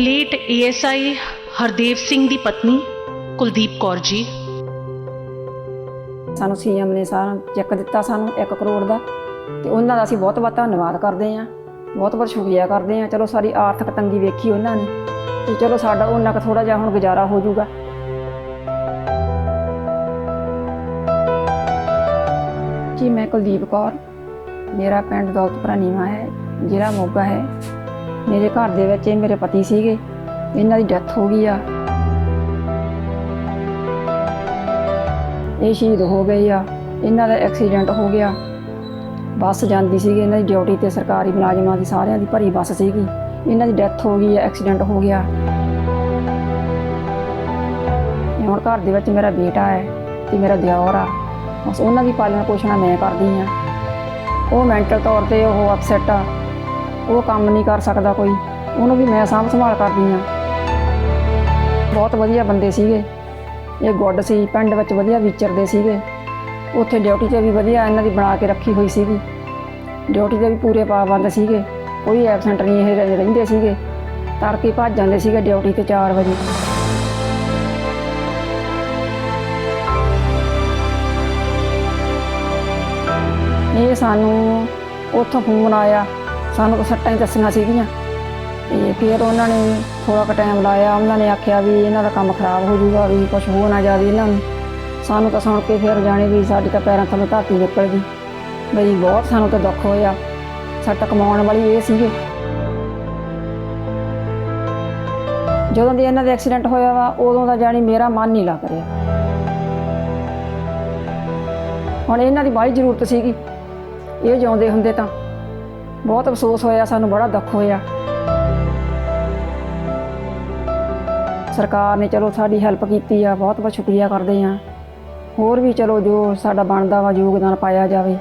Late ASI Hardev Singh ਦੀ ਪਤਨੀ ਕੁਲਦੀਪ ਕੌਰ ਜੀ। ਸਾਨੂੰ ਸੀਐਮ ਨੇ ਸਾਰਾ ਚੈੱਕ ਦਿੱਤਾ ਸਾਨੂੰ 1 ਕਰੋੜ ਦਾ ਤੇ ਉਹਨਾਂ ਦਾ ਅਸੀਂ ਬਹੁਤ ਬਹੁਤ ਧੰਨਵਾਦ ਕਰਦੇ ਹਾਂ। ਬਹੁਤ ਬਹੁਤ ਸ਼ੁਕਰੀਆ ਕਰਦੇ ਹਾਂ। ਚਲੋ ਸਾਰੀ ਆਰਥਿਕ ਤੰਗੀ ਵੇਖੀ ਉਹਨਾਂ ਨੇ ਤੇ ਚਲੋ ਸਾਡਾ ਉਹਨਾਂ ਕੁ ਥੋੜਾ ਜਿਹਾ ਹੁਣ ਗੁਜ਼ਾਰਾ ਹੋ ਜਾਊਗਾ। ਜੀ, ਮੈਂ ਕੁਲਦੀਪ ਕੌਰ। ਮੇਰਾ ਪਿੰਡ ਦੌਲਤਪੁਰਾ ਨੀਵਾਂ ਹੈ, ਜ਼ਿਲ੍ਹਾ ਮੋਗਾ ਹੈ। ਮੇਰੇ ਘਰ ਦੇ ਵਿੱਚ ਇਹ ਮੇਰੇ ਪਤੀ ਸੀਗੇ। ਇਹਨਾਂ ਦੀ ਡੈਥ ਹੋ ਗਈ ਆ। ਇਹ ਸ਼ਹੀਦ ਹੋ ਗਏ ਆ। ਇਹਨਾਂ ਦਾ ਐਕਸੀਡੈਂਟ ਹੋ ਗਿਆ। ਬੱਸ ਜਾਂਦੀ ਸੀਗੀ, ਇਹਨਾਂ ਦੀ ਡਿਊਟੀ ਤੇ ਸਰਕਾਰੀ ਮੁਲਾਜ਼ਮਾਂ ਦੀ ਸਾਰਿਆਂ ਦੀ ਭਰੀ ਬੱਸ ਸੀਗੀ। ਇਹਨਾਂ ਦੀ ਡੈਥ ਹੋ ਗਈ ਆ ਐਕਸੀਡੈਂਟ ਹੋ ਗਿਆ। ਹੁਣ ਘਰ ਦੇ ਵਿੱਚ ਮੇਰਾ ਬੇਟਾ ਹੈ ਤੇ ਮੇਰਾ ਦਿਓਰ ਆ। ਬਸ ਉਹਨਾਂ ਦੀ ਪਾਲਣਾ ਪੋਸ਼ਣਾ ਮੈਂ ਕਰਦੀ ਆ। ਉਹ ਮੈਂਟਲ ਤੌਰ ਤੇ ਉਹ ਅਪਸੈਟ ਆ। ਉਹ ਕੰਮ ਨਹੀਂ ਕਰ ਸਕਦਾ ਕੋਈ। ਉਹਨੂੰ ਵੀ ਮੈਂ ਸਾਂਭ ਸੰਭਾਲ ਕਰਦੀ ਆ ਬਹੁਤ ਵਧੀਆ ਬੰਦੇ ਸੀਗੇ। ਇਹ ਗੁੱਡ ਸੀ, ਪਿੰਡ ਵਿੱਚ ਵਧੀਆ ਵਿਚਰਦੇ ਸੀਗੇ। ਉੱਥੇ ਡਿਊਟੀ ਤੇ ਵੀ ਵਧੀਆ ਇਹਨਾਂ ਦੀ ਬਣਾ ਕੇ ਰੱਖੀ ਹੋਈ ਸੀਗੀ। ਡਿਊਟੀ ਤੇ ਵੀ ਪੂਰੇ ਪਾਬੰਦ ਸੀਗੇ। ਕੋਈ ਐਬਸੈਂਟ ਨਹੀਂ ਇਹ ਰਹਿੰਦੇ ਸੀਗੇ। ਤੜਕੇ ਭੱਜ ਜਾਂਦੇ ਸੀਗੇ ਡਿਊਟੀ ਤੇ 4 ਵਜੇ। ਇਹ ਸਾਨੂੰ ਉੱਥੋਂ ਫੋਨ ਆਇਆ। ਸਾਨੂੰ ਤਾਂ ਸੱਟਾਂ ਹੀ ਦੱਸੀਆਂ ਸੀਗੀਆਂ। ਤੇ ਫਿਰ ਉਹਨਾਂ ਨੇ ਥੋੜਾ ਕੁ ਟਾਈਮ ਲਾਇਆ, ਉਹਨਾਂ ਨੇ ਆਖਿਆ ਵੀ ਇਹਨਾਂ ਦਾ ਕੰਮ ਖਰਾਬ ਹੋ ਜਾਊਗਾ, ਵੀ ਕੁਝ ਹੋ ਨਾ ਜਾਵੇ ਇਹਨਾਂ ਨੂੰ। ਸਾਨੂੰ ਤਾਂ ਸੁਣ ਕੇ ਫਿਰ ਜਾਣੇ ਵੀ ਸਾਡੀ ਤਾਂ ਪੈਰਾਂ ਥੱਲੇ ਧਰਤੀ ਨਿਕਲ ਗਈ। ਬਈ ਬਹੁਤ ਸਾਨੂੰ ਤਾਂ ਦੁੱਖ ਹੋਇਆ। ਸੱਟ ਕਮਾਉਣ ਵਾਲੀ ਇਹ ਸੀਗੇ। ਜਦੋਂ ਦੀ ਇਹਨਾਂ ਦਾ ਐਕਸੀਡੈਂਟ ਹੋਇਆ ਵਾ, ਉਦੋਂ ਦਾ ਜਾਣੀ ਮੇਰਾ ਮਨ ਨਹੀਂ ਲੱਗ ਰਿਹਾ। ਹੁਣ ਇਹਨਾਂ ਦੀ ਬਾਹਲੀ ਜ਼ਰੂਰਤ ਸੀਗੀ। ਇਹ ਜਿਉਂਦੇ ਹੁੰਦੇ ਤਾਂ ਬਹੁਤ ਅਫਸੋਸ ਹੋਇਆ, ਸਾਨੂੰ ਬੜਾ ਦੁੱਖ ਹੋਇਆ। ਸਰਕਾਰ ਨੇ ਚਲੋ ਸਾਡੀ ਹੈਲਪ ਕੀਤੀ ਆ, ਬਹੁਤ ਬਹੁਤ ਸ਼ੁਕਰੀਆ ਕਰਦੇ ਆ ਹੋਰ ਵੀ ਚਲੋ ਜੋ ਸਾਡਾ ਬਣਦਾ ਵਾ ਯੋਗਦਾਨ ਪਾਇਆ ਜਾਵੇ।